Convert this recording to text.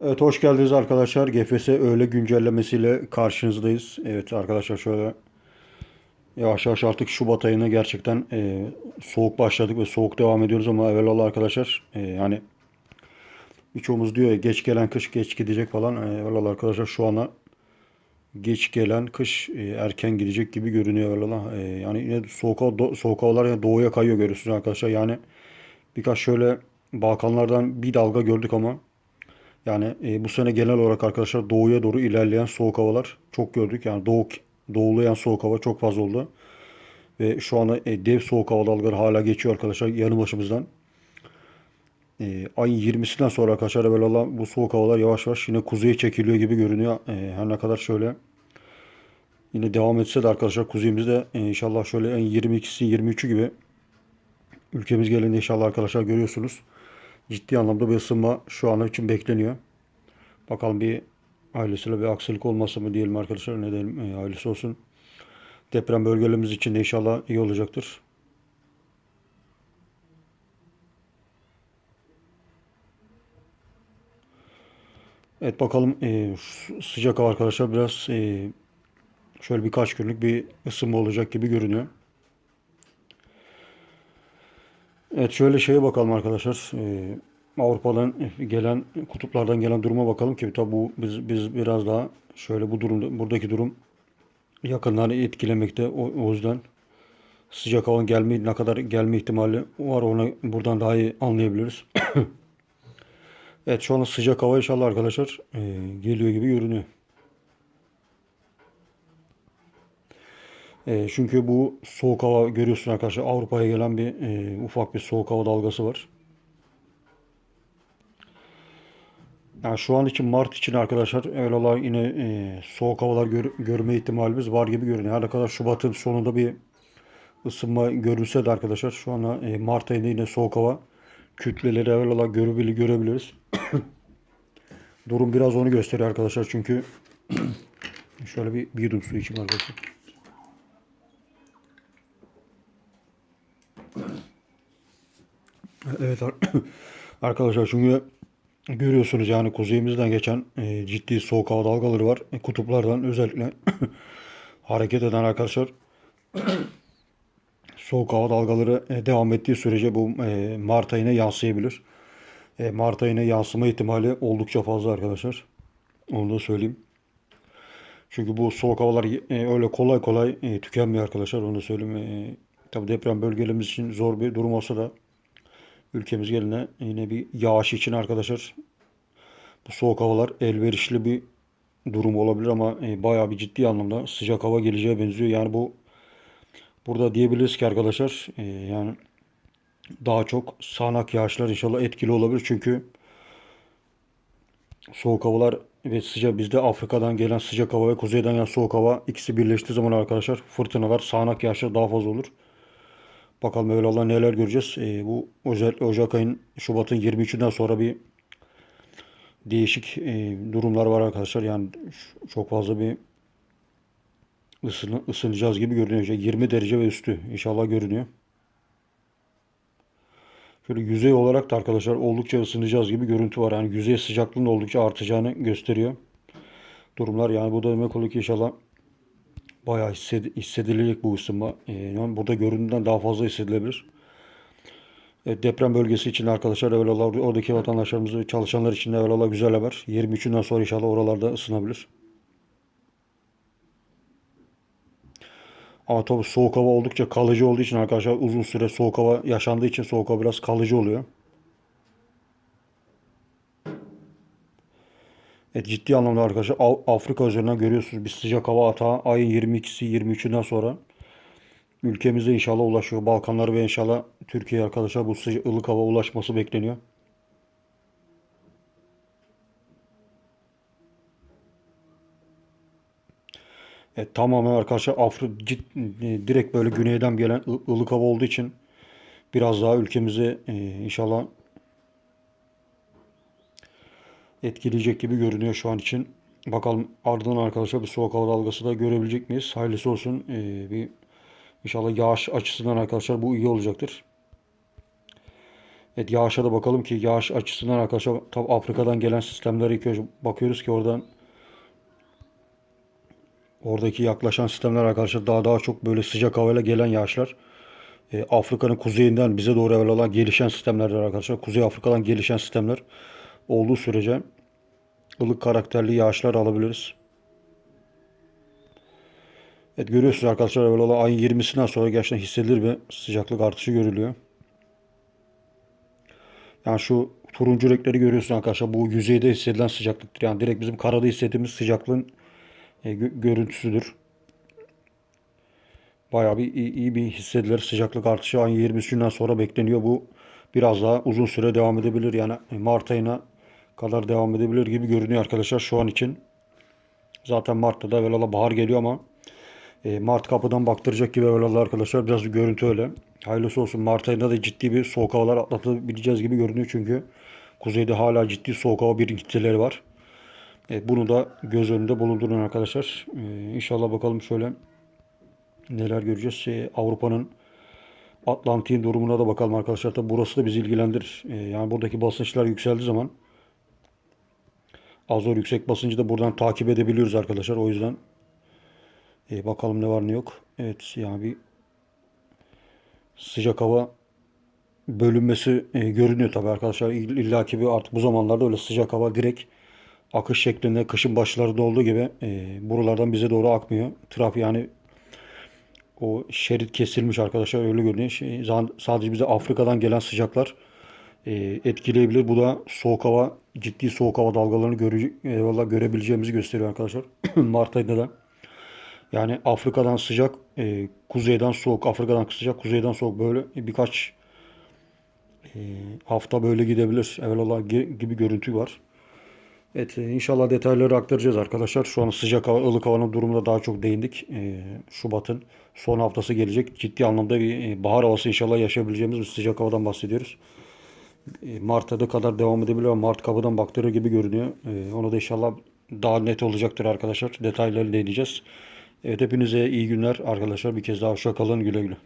Evet hoş geldiniz arkadaşlar. GFS öğle güncellemesiyle karşınızdayız. Evet arkadaşlar şöyle yavaş yavaş artık Şubat ayına gerçekten e, soğuk başladık ve soğuk devam ediyoruz ama evvelallah arkadaşlar e, yani birçoğumuz diyor ya geç gelen kış geç gidecek falan. E, evvelallah arkadaşlar şu ana geç gelen kış e, erken gidecek gibi görünüyor evvelallah. E, yani yine soğuk, do, soğuk havalar yani doğuya kayıyor görüyorsunuz arkadaşlar. Yani birkaç şöyle Balkanlardan bir dalga gördük ama yani e, bu sene genel olarak arkadaşlar doğuya doğru ilerleyen soğuk havalar çok gördük. Yani doğu, doğulayan soğuk hava çok fazla oldu. Ve şu anda e, dev soğuk hava dalgaları hala geçiyor arkadaşlar yanı başımızdan. E, ayın 20'sinden sonra arkadaşlar böyle olan bu soğuk havalar yavaş yavaş yine kuzeye çekiliyor gibi görünüyor. E, her ne kadar şöyle yine devam etse de arkadaşlar kuzeyimizde e, inşallah şöyle en 22'si 23'ü gibi ülkemiz geldiğinde inşallah arkadaşlar görüyorsunuz. Ciddi anlamda bir ısınma şu an için bekleniyor. Bakalım bir ailesiyle bir aksilik olmasın mı diyelim arkadaşlar. Ne diyelim e, ailesi olsun. Deprem bölgelerimiz için de inşallah iyi olacaktır. Evet bakalım e, sıcak hava arkadaşlar biraz e, şöyle birkaç günlük bir ısınma olacak gibi görünüyor. Evet şöyle şeye bakalım arkadaşlar. Ee, Avrupa'dan gelen kutuplardan gelen duruma bakalım ki tabi bu biz biz biraz daha şöyle bu durumda buradaki durum yakınları etkilemekte. O, o yüzden sıcak havanın gelme ne kadar gelme ihtimali var onu buradan daha iyi anlayabiliriz. Evet şu anda sıcak hava inşallah arkadaşlar e, geliyor gibi görünüyor. E, çünkü bu soğuk hava görüyorsun arkadaşlar Avrupa'ya gelen bir e, ufak bir soğuk hava dalgası var. Yani şu an için Mart için arkadaşlar evvela yine e, soğuk havalar gör- görme ihtimalimiz var gibi görünüyor. Her ne kadar Şubat'ın sonunda bir ısınma görülse de arkadaşlar şu an e, Mart ayında yine soğuk hava kütleleri evvela görebili görebiliriz. Durum biraz onu gösteriyor arkadaşlar çünkü şöyle bir, bir yudum su içeyim arkadaşlar. Evet ar- arkadaşlar çünkü görüyorsunuz yani kuzeyimizden geçen e, ciddi soğuk hava dalgaları var. E, kutuplardan özellikle hareket eden arkadaşlar soğuk hava dalgaları e, devam ettiği sürece bu Mart ayına yansıyabilir. Mart ayına yansıma ihtimali oldukça fazla arkadaşlar. Onu da söyleyeyim. Çünkü bu soğuk havalar öyle kolay kolay tükenmiyor arkadaşlar. Onu da söyleyeyim. E, tabii deprem bölgelerimiz için zor bir durum olsa da ülkemiz geline yine bir yağış için arkadaşlar bu soğuk havalar elverişli bir durum olabilir ama e, bayağı bir ciddi anlamda sıcak hava geleceğe benziyor. Yani bu burada diyebiliriz ki arkadaşlar e, yani daha çok sağanak yağışlar inşallah etkili olabilir. Çünkü soğuk havalar ve sıcak bizde Afrika'dan gelen sıcak hava ve kuzeyden gelen soğuk hava ikisi birleştiği zaman arkadaşlar fırtınalar, sağanak yağışlar daha fazla olur. Bakalım öyle Allah neler göreceğiz. E, bu özellikle Ocak ayın Şubat'ın 23'ünden sonra bir değişik e, durumlar var arkadaşlar. Yani çok fazla bir ısın, ısınacağız gibi görünüyor. İşte 20 derece ve üstü inşallah görünüyor. Şöyle yüzey olarak da arkadaşlar oldukça ısınacağız gibi görüntü var. Yani yüzey sıcaklığının oldukça artacağını gösteriyor. Durumlar yani bu da demek oluyor ki inşallah bayağı hissed- hissedilecek bu ısınma. E, yani burada göründüğünden daha fazla hissedilebilir. Evet, deprem bölgesi için arkadaşlar evvelallah oradaki vatandaşlarımız ve çalışanlar için de evvelallah güzel haber. 23'ünden sonra inşallah oralarda ısınabilir. Ama tabii soğuk hava oldukça kalıcı olduğu için arkadaşlar uzun süre soğuk hava yaşandığı için soğuk hava biraz kalıcı oluyor. Evet, ciddi anlamda arkadaşlar Afrika üzerinden görüyorsunuz bir sıcak hava atağı ayın 22'si 23'ünden sonra ülkemize inşallah ulaşıyor. Balkanlar ve inşallah Türkiye arkadaşlar bu sıcak ılık hava ulaşması bekleniyor. Evet, tamamen arkadaşlar Afri cid- e, direkt böyle güneyden gelen ılık hava olduğu için biraz daha ülkemizi e, inşallah etkileyecek gibi görünüyor şu an için. Bakalım ardından arkadaşlar bir soğuk hava dalgası da görebilecek miyiz? Hayırlısı olsun. E, bir inşallah yağış açısından arkadaşlar bu iyi olacaktır. Evet yağışa da bakalım ki yağış açısından arkadaşlar tabi Afrika'dan gelen sistemlere bakıyoruz ki oradan oradaki yaklaşan sistemler arkadaşlar daha daha çok böyle sıcak havayla gelen yağışlar. E, Afrika'nın kuzeyinden bize doğru evvel olan gelişen sistemlerdir arkadaşlar. Kuzey Afrika'dan gelişen sistemler olduğu sürece ılık karakterli yağışlar alabiliriz. Evet görüyorsunuz arkadaşlar olan ayın 20'sinden sonra gerçekten hissedilir bir sıcaklık artışı görülüyor. Yani şu turuncu renkleri görüyorsunuz arkadaşlar. Bu yüzeyde hissedilen sıcaklıktır. Yani direkt bizim karada hissettiğimiz sıcaklığın e, gö- görüntüsüdür. Bayağı bir iyi, iyi bir hissedilir. Sıcaklık artışı ayın 23'ünden sonra bekleniyor. Bu biraz daha uzun süre devam edebilir. Yani Mart ayına kadar devam edebilir gibi görünüyor arkadaşlar şu an için. Zaten Mart'ta da evvelallah bahar geliyor ama e, Mart kapıdan baktıracak gibi evvelallah arkadaşlar. Biraz görüntü öyle. Hayırlısı olsun. Mart ayında da ciddi bir soğuk havalar atlatabileceğiz gibi görünüyor. Çünkü kuzeyde hala ciddi soğuk hava birikintileri var. E, bunu da göz önünde bulundurun arkadaşlar. E, inşallah bakalım şöyle neler göreceğiz. Şey, Avrupa'nın Atlantik'in durumuna da bakalım arkadaşlar. Tabi burası da bizi ilgilendirir. Yani buradaki basınçlar yükseldiği zaman Azor yüksek basıncı da buradan takip edebiliyoruz arkadaşlar. O yüzden e, bakalım ne var ne yok. Evet yani bir sıcak hava bölünmesi e, görünüyor tabii arkadaşlar. İll- İlla ki bir artık bu zamanlarda öyle sıcak hava direkt akış şeklinde kışın başlarında olduğu gibi e, buralardan bize doğru akmıyor. Trafik yani o şerit kesilmiş arkadaşlar öyle görünüyor. Şey, sadece bize Afrika'dan gelen sıcaklar etkileyebilir. Bu da soğuk hava, ciddi soğuk hava dalgalarını göre, eyvallah görebileceğimizi gösteriyor arkadaşlar. Mart ayında da. Yani Afrika'dan sıcak, e, kuzeyden soğuk, Afrika'dan sıcak, kuzeyden soğuk böyle birkaç e, hafta böyle gidebilir. Evvelallah gi- gibi görüntü var. Evet e, inşallah detayları aktaracağız arkadaşlar. Şu an sıcak hava, ılık havanın durumuna daha çok değindik. E, Şubat'ın son haftası gelecek. Ciddi anlamda bir e, bahar havası inşallah yaşayabileceğimiz bir sıcak havadan bahsediyoruz. E, Mart ayı kadar devam edebilir ama Mart kapıdan baktırır gibi görünüyor. E, onu da inşallah daha net olacaktır arkadaşlar. Detaylarını değineceğiz. Evet hepinize iyi günler arkadaşlar. Bir kez daha hoşça kalın güle güle.